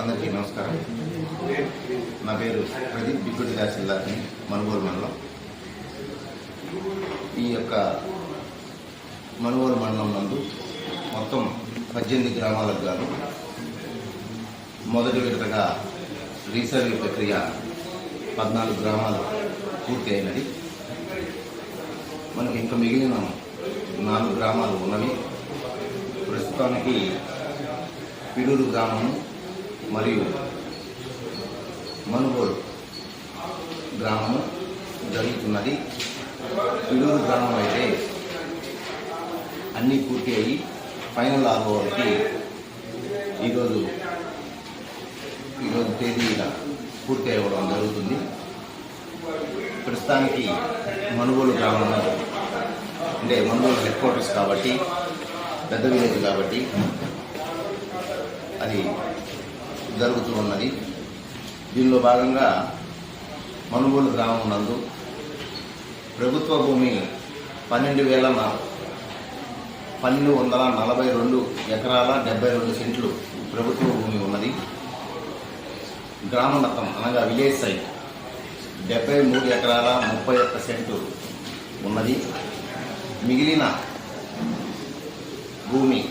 అందరికీ నమస్కారం. నా పేరు ప్రదీప్ బిగ్గుడి తహసీల్దార్ని మనుగోలు మండలం. ఈ యొక్క మనుగోలు మండలం నందు మొత్తం పద్దెనిమిది గ్రామాలకు గాను మొదటి విడతగా రీసర్వే ప్రక్రియ పద్నాలుగు గ్రామాలు పూర్తి అయినది. మనకి ఇంకా మిగిలిన నాలుగు గ్రామాలు ఉన్నవి. ప్రస్తుతానికి పిడూరు గ్రామము మరియు మనుగోలు గ్రామము జరుగుతున్నది. పిడూరు గ్రామం అయితే అన్నీ పూర్తి అయ్యి ఫైనల్ ఆర్ఓకి ఈరోజు ఈరోజు తేదీన పూర్తి అవ్వడం జరుగుతుంది. ప్రస్తుతానికి మనుగోలు గ్రామంలో అంటే మనుగోలు హెడ్ క్వార్టర్స్ కాబట్టి పెద్ద విలేజ్ కాబట్టి అది జరుగుతూ ఉన్నది దీనిలో భాగంగా మనుగోలు గ్రామం నందు ప్రభుత్వ భూమి పన్నెండు వేల పన్నెండు వందల నలభై రెండు ఎకరాల డెబ్బై రెండు సెంట్లు ప్రభుత్వ భూమి ఉన్నది. గ్రామ అనగా విలేజ్ సైట్ డెబ్బై మూడు ఎకరాల ముప్పై ఒక్క సెంటు ఉన్నది. మిగిలిన భూమి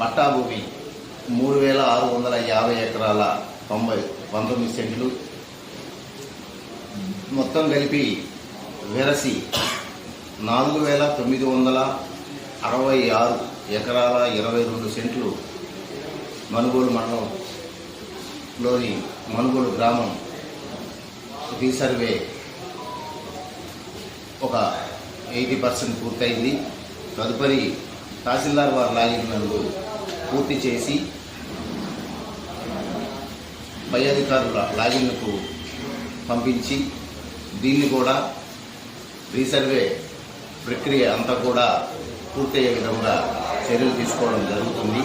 పట్టా భూమి మూడు వేల ఆరు వందల యాభై ఎకరాల తొంభై పంతొమ్మిది సెంట్లు. మొత్తం కలిపి వెరసి నాలుగు వేల తొమ్మిది వందల అరవై ఆరు ఎకరాల ఇరవై రెండు సెంట్లు మనుగోలు మండలంలోని మనుగోలు గ్రామం రీసర్వే ఒక ఎయిటీ పర్సెంట్ పూర్తయింది. తదుపరి తహసీల్దార్ వారు లాగిన్ పూర్తి చేసి పై అధికారుల లాగిన్కు పంపించి దీన్ని కూడా రీసర్వే ప్రక్రియ అంతా కూడా పూర్తయ్యే విధంగా చర్యలు తీసుకోవడం జరుగుతుంది.